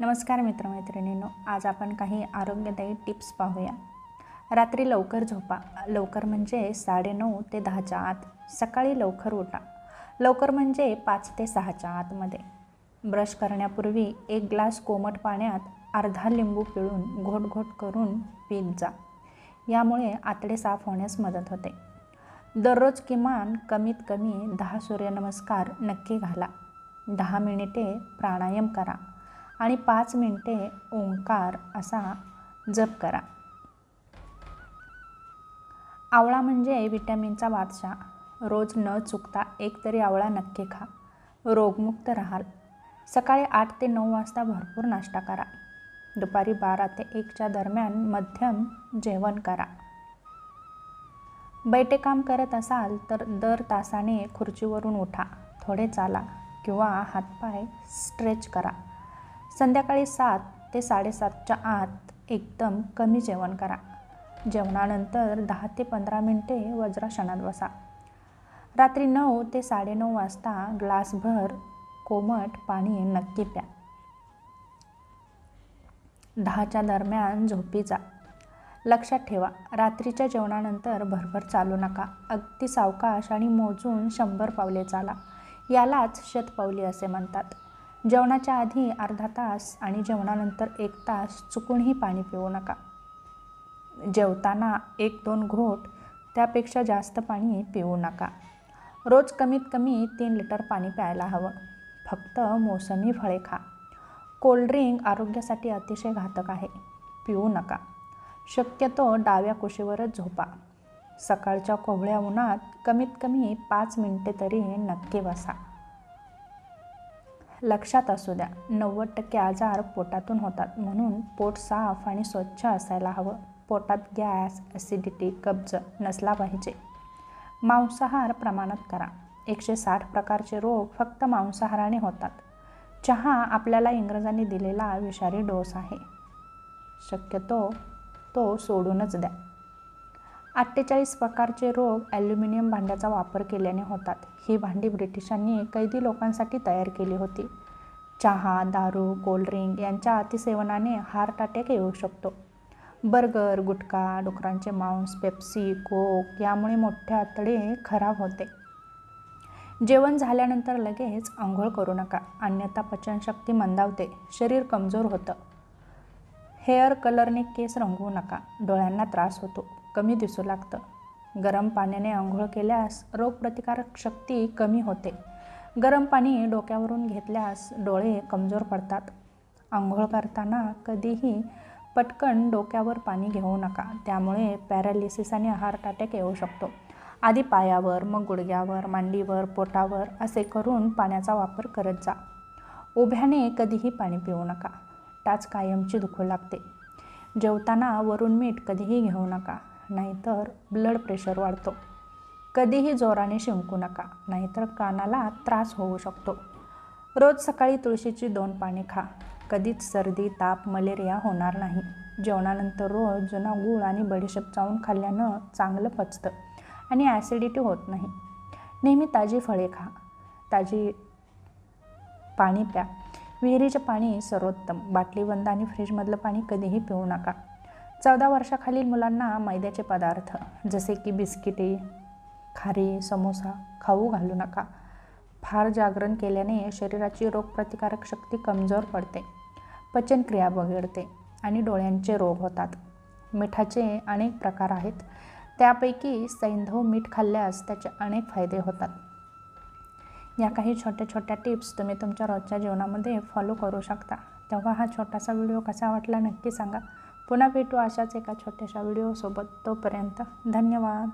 नमस्कार मित्रमैत्रिणींनो आज आपण काही आरोग्यदायी टिप्स पाहूया. रात्री लवकर झोपा. लवकर म्हणजे साडेनऊ ते दहाच्या आत. सकाळी लवकर उठा. लवकर म्हणजे पाच ते सहाच्या आतमध्ये. ब्रश करण्यापूर्वी एक ग्लास कोमट पाण्यात अर्धा लिंबू पिळून घोट घोट करून पीत जा. यामुळे आतडे साफ होण्यास मदत होते. दररोज किमान कमीत कमी दहा सूर्यनमस्कार नक्की घाला. दहा मिनिटे प्राणायाम करा. आणि पाच मिनिटे ओंकार असा जप करा. आवळा म्हणजे विटॅमिनचा बादशाह. रोज न चुकता एक तरी आवळा नक्की खा. रोगमुक्त राहाल. सकाळी आठ ते नऊ वाजता भरपूर नाश्ता करा. दुपारी बारा ते एकच्या दरम्यान मध्यम जेवण करा. बैठे काम करत असाल तर दर तासाने खुर्चीवरून उठा. थोडे चाला किंवा हातपाय स्ट्रेच करा. संध्याकाळी सात ते साडेसातच्या आत एकदम कमी जेवण करा. जेवणानंतर दहा ते पंधरा मिनटे वज्रासनात बसा. रात्री नऊ ते साडेनऊ वाजता ग्लासभर कोमट पाणी नक्की प्या. दहाच्या दरम्यान झोपी जा. लक्षात ठेवा रात्रीच्या जेवणानंतर भरभर चालू नका. अगदी सावकाश आणि मोजून शंभर पावले चाला. यालाच शतपावली असे म्हणतात. जेवणाच्या आधी अर्धा तास आणि जेवणानंतर एक तास चुकूनही पाणी पिऊ नका. जेवताना एक दोन घोट त्यापेक्षा जास्त पाणी पिऊ नका. रोज कमीत कमी तीन लिटर पाणी प्यायला हवं. फक्त मोसमी फळे खा. कोल्ड्रिंक आरोग्यासाठी अतिशय घातक आहे. पिऊ नका. शक्यतो डाव्या कुशीवरच झोपा. सकाळच्या कोवळ्या उन्हात कमीत कमी पाच मिनटे तरी नक्की बसा. लक्षात असू द्या. नव्वद टक्के आजार पोटातून होतात. म्हणून पोट साफ आणि स्वच्छ असायला हवं. पोटात गॅस ॲसिडिटी कब्ज नसला पाहिजे. मांसाहार प्रमाणात करा. एकशे साठ प्रकारचे रोग फक्त मांसाहाराने होतात. चहा आपल्याला इंग्रजांनी दिलेला विषारी डोस आहे. शक्यतो तो सोडूनच द्या. अठ्ठेचाळीस प्रकारचे रोग ॲल्युमिनियम भांड्याचा वापर केल्याने होतात. ही भांडी ब्रिटिशांनी कैदी लोकांसाठी तयार केली होती. चहा दारू कोल्ड्रिंक यांच्या अतिसेवनाने हार्ट अटॅक येऊ शकतो. बर्गर गुटखा डुकरांचे मांस पेप्सी कोक यामुळे मोठे आतडे खराब होते. जेवण झाल्यानंतर लगेच आंघोळ करू नका. अन्यथा पचनशक्ती मंदावते. शरीर कमजोर होतं. हेअर कलरने केस रंगवू नका. डोळ्यांना त्रास होतो. कमी दिसू लागतं. गरम पाण्याने आंघोळ केल्यास रोगप्रतिकारक शक्ती कमी होते. गरम पाणी डोक्यावरून घेतल्यास डोळे कमजोर पडतात. आंघोळ करताना कधीही पटकन डोक्यावर पाणी घेऊ नका. त्यामुळे पॅरालिसिस आणि हार्ट अटॅक येऊ शकतो. आधी पायावर मग गुडघ्यावर मांडीवर पोटावर असे करून पाण्याचा वापर करत जा. उभ्याने कधीही पाणी पिऊ नका. टाच कायमची दुखू लागते. जेवताना वरून मीठ कधीही घेऊ नका. नाहीतर ब्लड प्रेशर वाढतो. कधीही जोराने शिंकू नका नाहीतर कानाला त्रास होऊ शकतो. रोज सकाळी तुळशीची दोन पाने खा. कधीच सर्दी ताप मलेरिया होणार नाही. जेवणानंतर रोज जुना गूळ आणि बडीशेप चावून खाल्ल्यानं चांगलं पचतं आणि ॲसिडिटी होत नाही. नेहमी ताजी फळे खा. ताजी पाणी प्या. विहिरीचे पाणी सर्वोत्तम. बाटलीबंद आणि फ्रीजमधलं पाणी कधीही पिऊ नका. चौदा वर्षाखालील मुलांना मैद्याचे पदार्थ जसे की बिस्किटे खारी समोसा खाऊ घालू नका. फार जागरण केल्याने शरीराची रोगप्रतिकारक शक्ती कमजोर पडते. पचनक्रिया बिघडते आणि डोळ्यांचे रोग होतात. मिठाचे अनेक प्रकार आहेत. त्यापैकी सैंधव मीठ खाल्ल्यास त्याचे अनेक फायदे होतात. या काही छोट्या छोट्या टिप्स तुम्ही तुमच्या रोजच्या जीवनामध्ये फॉलो करू शकता. तेव्हा हा छोटासा व्हिडिओ कसा वाटला नक्की सांगा. पुन्हा भेटू अशाच एका छोट्याशा व्हिडिओसोबत. तोपर्यंत धन्यवाद.